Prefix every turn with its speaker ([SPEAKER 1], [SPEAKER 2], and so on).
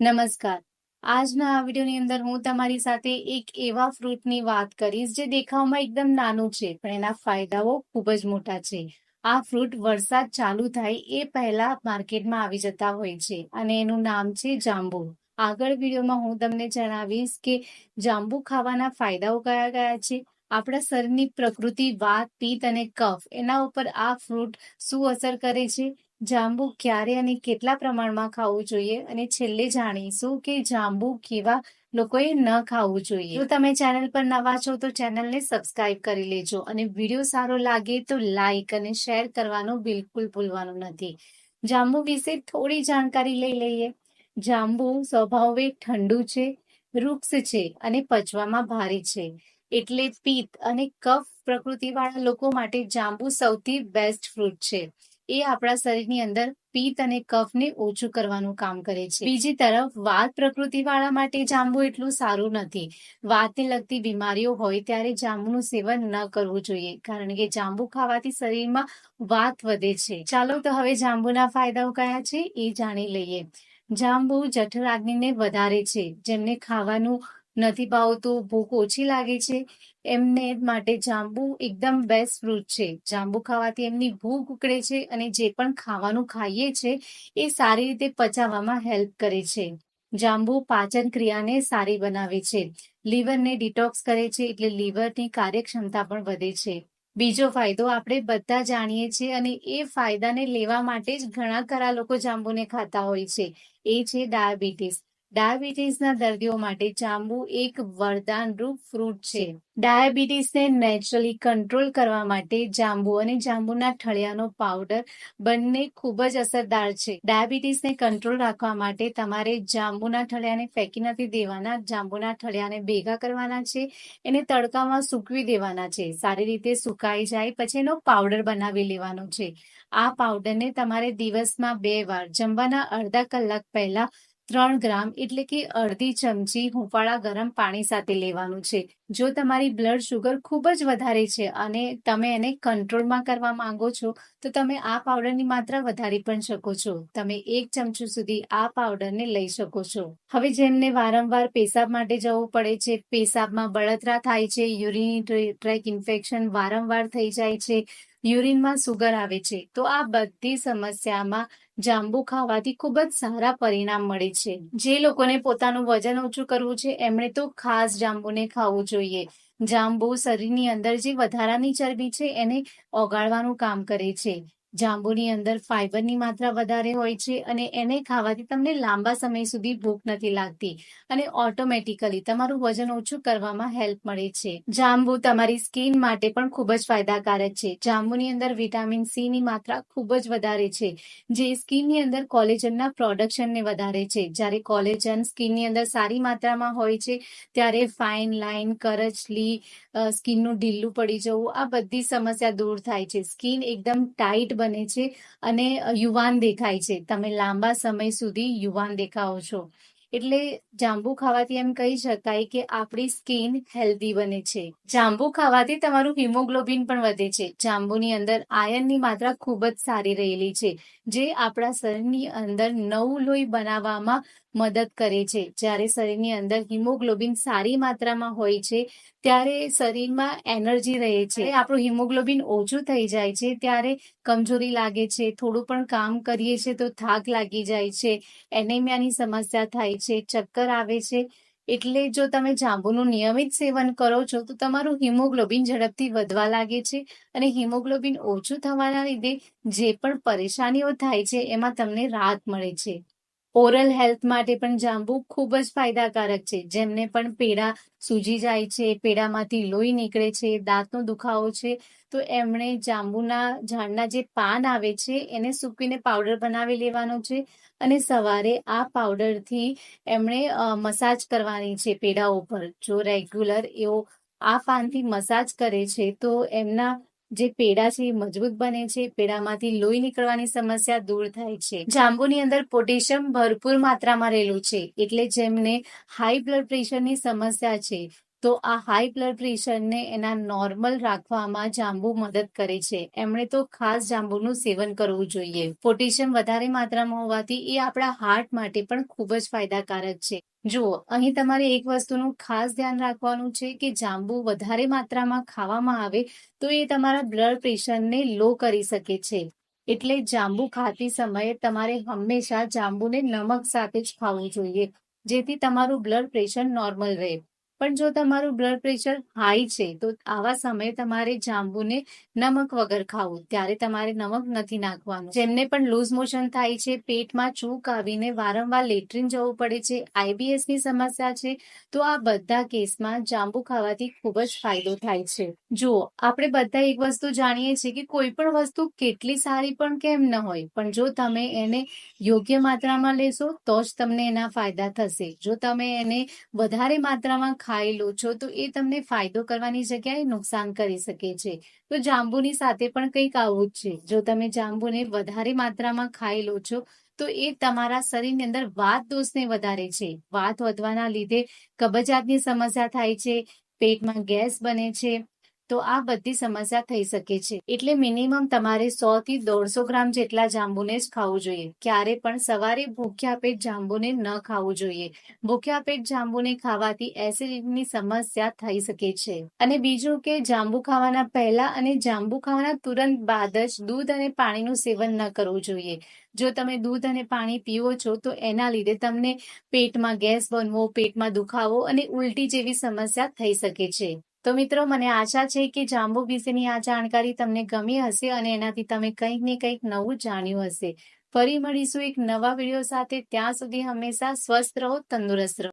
[SPEAKER 1] નમસ્કાર. આજના આ વિડીયોની અંદર હું તમારી સાથે એક એવા ફ્રૂટની વાત કરીશ જે દેખાવમાં એકદમ નાનું છે, પણ એના ફાયદાઓ ખૂબ જ મોટા છે. આ ફ્રૂટ વરસાદ ચાલુ થાય એ પહેલા માર્કેટમાં આવી જતા હોય છે અને એનું નામ છે જાંબુ. આગળ વિડીયોમાં હું તમને જણાવીશ કે જાંબુ ખાવાના ફાયદાઓ કયા કયા છે આપણા શરીરની પ્રકૃતિ, વાત, પિત્ત અને કફ, એના ઉપર આ ફ્રૂટ શું અસર કરે છે? જાંબુ ક્યારે અને કેટલા પ્રમાણમાં ખાવું જોઈએ? અને છેલ્લે જાણીશું કે જાંબુ કેવા લોકોએ ન ખાવું જોઈએ. જો તમે ચેનલ પર નવા છો, તો ચેનલને સબસ્ક્રાઇબ કરી લેજો અને વીડિયો સારો લાગે તો લાઈક અને શેર કરવાનું બિલકુલ ભૂલવાનું નથી. જાંબુ વિશે થોડી જાણકારી લઈ લઈએ. જાંબુ સ્વભાવે ઠંડુ છે વૃક્ષ છે અને પચવામાં ભારે છે. એટલે પિત્ત અને કફ પ્રકૃતિવાળા લોકો માટે જાંબુ સૌથી બેસ્ટ ફ્રૂટ છે. એ આપણા શરીરની અંદર પિત્ત અને કફને ઓછું કરવાનું કામ કરે છે. બીજી તરફ, વાત પ્રકૃતિવાળા માટે જાંબુ એટલું સારું નથી. વાતને લગતી બીમારીઓ હોય ત્યારે જાંબુનું સેવન ન કરવું જોઈએ, કારણ કે જાંબુ ખાવાથી શરીરમાં વાત વધે છે. ચાલો તો હવે જાંબુના ફાયદાઓ કયા છે એ જાણી લઈએ. જાંબુ જઠરાગ્નિને વધારે છે, જેમને ખાવાનું નથી ભાવતું, ભૂખ ઓછી લાગે છે. એમને માટે જાંબુ એકદમ બેસ્ટ ફ્રૂટ છે. જાંબુ ખાવાથી એમની ભૂખ ઉકળે છે અને જે પણ ખાવાનું ખાઈએ છે, એ સારી રીતે પચાવવામાં હેલ્પ કરે છે. જાંબુ પાચન ક્રિયાને સારી બનાવે છે. લીવરને ડિટોક્સ કરે છે એટલે લીવરની કાર્યક્ષમતા પણ વધે છે. બીજો ફાયદો આપણે બધા જાણીએ છીએ અને એ ફાયદાને લેવા માટે જ ઘણા ખરા લોકો જાંબુને ખાતા હોય છે. એ છે ડાયાબિટીસ. ડાયાબિટીસના દર્દીઓ માટે જાંબુ એક વરદાનરૂપ ફ્રૂટ છે. ડાયાબિટીસને નેચરલી કંટ્રોલ કરવા માટે જાંબુ અને જાંબુના ઠળિયાનો પાવડર બંને ખૂબ જ અસરદાર છે. ડાયાબિટીસને કંટ્રોલ રાખવા માટે તમારે જાંબુના ઠળિયાને ફેંકી નથી દેવાના. જાંબુના ઠળિયાને ભેગા કરવાના છે, એને તડકામાં સૂકવી દેવાના છે. સારી રીતે સુકાઈ જાય, પછી એનો પાવડર બનાવી લેવાનો છે. આ પાવડરને તમારે દિવસમાં બે વાર, જમવાના અડધા કલાક પહેલા ત્રણ ગ્રામ એટલે કે અડધી ચમચી હુંફાળા ગરમ પાણી સાથે લેવાનું છે. જો તમારી બ્લડ શુગર ખૂબ જ વધારે છે અને તમે એને કંટ્રોલમાં કરવા માંગો છો, તો તમે આ પાવડરની માત્રા વધારી પણ શકો છો. તમે એક ચમચું સુધી આ પાવડરને લઈ શકો છો. હવે જેમને વારંવાર પેશાબ માટે જવું પડે છે, પેશાબમાં બળતરા થાય છે, યુરિની ટ્રેક ઇન્ફેક્શન વારંવાર થઈ જાય છે, યુરિનમાં સુગર આવે છે, તો આ બધી સમસ્યામાં જાંબુ ખાવાથી ખૂબ જ સારા પરિણામ મળે છે. જે લોકોને પોતાનું વજન ઓછું કરવું છે, એમણે તો ખાસ જાંબુને ખાવું જોઈએ. જાંબુ શરીરની અંદર જે વધારાની ચરબી છે, એને ઓગાળવાનું કામ કરે છે. જાંબુની અંદર ફાઈબરની માત્રા વધારે હોય છે અને એને ખાવાથી તમને લાંબા સમય સુધી ભૂખ નથી લાગતી અને ઓટોમેટિકલી તમારું વજન ઓછું કરવામાં હેલ્પ મળે છે. જાંબુ તમારી સ્કિન માટે પણ ખૂબ જ ફાયદાકારક છે. જાંબુની અંદર વિટામિન સી ની માત્રા ખૂબ જ વધારે છે, જે સ્કિનની અંદર કોલેજનના પ્રોડક્શનને વધારે છે. જ્યારે કોલેજન સ્કિનની અંદર સારી માત્રામાં હોય છે, ત્યારે ફાઇન લાઇન કરચલી સ્કિનનું ઢીલું પડી જવું, આ બધી સમસ્યા દૂર થાય છે. સ્કિન એકદમ ટાઈટ બને છે અને યુવાન દેખાય છે. તમે લાંબા સમય સુધી યુવાન દેખાઓ છો. એટલે જાંબુ ખાવાથી એમ કહી શકાય કે આપણી સ્કિન હેલ્ધી બને છે. જાંબુ ખાવાથી તમારું હિમોગ્લોબિન પણ વધે છે. જાંબુની અંદર આયનની માત્રા ખૂબ જ સારી રહેલી છે, જે આપણા શરીરની અંદર નવું લોહી બનાવવામાં મદદ કરે છે. જ્યારે શરીરની અંદર હિમોગ્લોબિન સારી માત્રામાં હોય છે, ત્યારે શરીરમાં એનર્જી રહે છે. આપણું હિમોગ્લોબિન ઓછું થઈ જાય છે, ત્યારે કમજોરી લાગે છે, થોડું પણ કામ કરીએ છીએ તો થાક લાગી જાય છે, એનેમિયાની સમસ્યા થાય છે, ચક્કર આવે છે, એટલે જો તમે જાંબુનું નિયમિત સેવન કરો છો, તો તમારું હિમોગ્લોબિન ઝડપથી વધવા લાગે છે અને હિમોગ્લોબિન ઓછું થવાના લીધે જે પણ પરેશાનીઓ થાય છે, એમાં તમને રાહત મળે છે. ઓરલ હેલ્થ માટે પણ જાંબુ ખૂબ જ ફાયદાકારક છે. જેમને પણ પેડા સૂજી જાય છે, પેડામાંથી લોહી નીકળે છે, દાંતનો દુખાવો છે, તો એમણે જાંબુના ઝાડના જે પાન આવે છે, એને સૂકવીને પાવડર બનાવી લેવાનો છે અને સવારે આ પાવડરથી એમણે મસાજ કરવાની છે પેડા ઉપર. જો રેગ્યુલર એવો આ પાનથી મસાજ કરે છે, તો એમના જે પેડા છે એ મજબૂત બને છે, પેડામાંથી લોહી નીકળવાની સમસ્યા દૂર થાય છે. જાંબુની અંદર પોટેશિયમ ભરપૂર માત્રામાં રહેલું છે, એટલે જેમને હાઈ બ્લડ પ્રેશરની સમસ્યા છે. તો આ હાઈ બ્લડ પ્રેશરને એના નોર્મલ રાખવામાં જાંબુ મદદ કરે છે. એમણે તો ખાસ જાંબુનું સેવન કરવું જોઈએ. પોટેશિયમ વધારે માત્રામાં હોવાથી એ આપણા હાર્ટ માટે પણ ખૂબ જ ફાયદાકારક છે. જુઓ, અહીં તમારે એક વસ્તુનું ખાસ ધ્યાન રાખવાનું છે કે જાંબુ વધારે માત્રામાં ખાવામાં આવે તો એ તમારા બ્લડ પ્રેશરને લો કરી શકે છે. એટલે જાંબુ ખાતી સમયે તમારે હંમેશા જાંબુને નમક સાથે જ ખાવું જોઈએ, જેથી તમારું બ્લડ પ્રેશર નોર્મલ રહે. પણ જો તમારું બ્લડ પ્રેશર હાઈ છે, તો આવા સમયે તમારે જાંબુને નમક વગર ખાવું, ત્યારે તમારે નમક નથી નાખવાનું. જેમને પણ લૂઝ મોશન થાય છે, પેટમાં ચૂક આવીને વારંવાર લેટ્રિન જવું પડે છે આઈબીએસની સમસ્યા છે, તો આ બધા કેસમાં જાંબુ ખાવાથી ખૂબ જ ફાયદો થાય છે. જુઓ, આપણે બધા એક વસ્તુ જાણીએ છીએ કે કોઈ પણ વસ્તુ કેટલી સારી પણ કેમ ન હોય, પણ જો તમે એને યોગ્ય માત્રામાં લેશો, તો જ તમને એના ફાયદા થશે. જો તમે એને વધારે માત્રામાં ખાઈ લો છો, તો એ તમને ફાયદો કરવાની જગ્યાએ નુકસાન કરી શકે છે. તો જાંબુની સાથે પણ કંઈક આવું જ છે. જો તમે જાંબુને વધારે માત્રામાં ખાઈ લો છો, તો એ તમારા શરીરની અંદર વાત દોષને વધારે છે. વાત વધવાના લીધે કબજિયાતની સમસ્યા થાય છે, પેટમાં ગેસ બને છે તો આ બધી સમસ્યા થઈ શકે છે. એટલે મિનિમમ તમારે સો થી દોઢસો ગ્રામ જેટલા જાંબુને જ ખાવું જોઈએ. ક્યારે પણ સવારે ભૂખ્યા પેટ જાંબુને ન ખાવું જોઈએ. ભૂખ્યા પેટ જાંબુને ખાવાથી એસિડિટીની સમસ્યા થઈ શકે છે. અને બીજું કે જાંબુ ખાવાના પહેલા અને જાંબુ ખાવાના તુરંત બાદ જ દૂધ અને પાણીનું સેવન ન કરવું જોઈએ. જો તમે દૂધ અને પાણી પીવો છો, તો એના લીધે તમને પેટમાં ગેસ બનવો, પેટમાં દુખાવો અને ઉલટી જેવી સમસ્યા થઈ શકે છે. તો મિત્રો, મને આશા છે કે જાંબુ વિશેની આ જાણકારી તમને ગમી હશે અને એનાથી તમે કંઈક ને કંઈક નવું જાણ્યું હશે. ફરી મળીશું એક નવા વીડિયો સાથે. ત્યાં સુધી હંમેશા સ્વસ્થ રહો, તંદુરસ્ત રહો.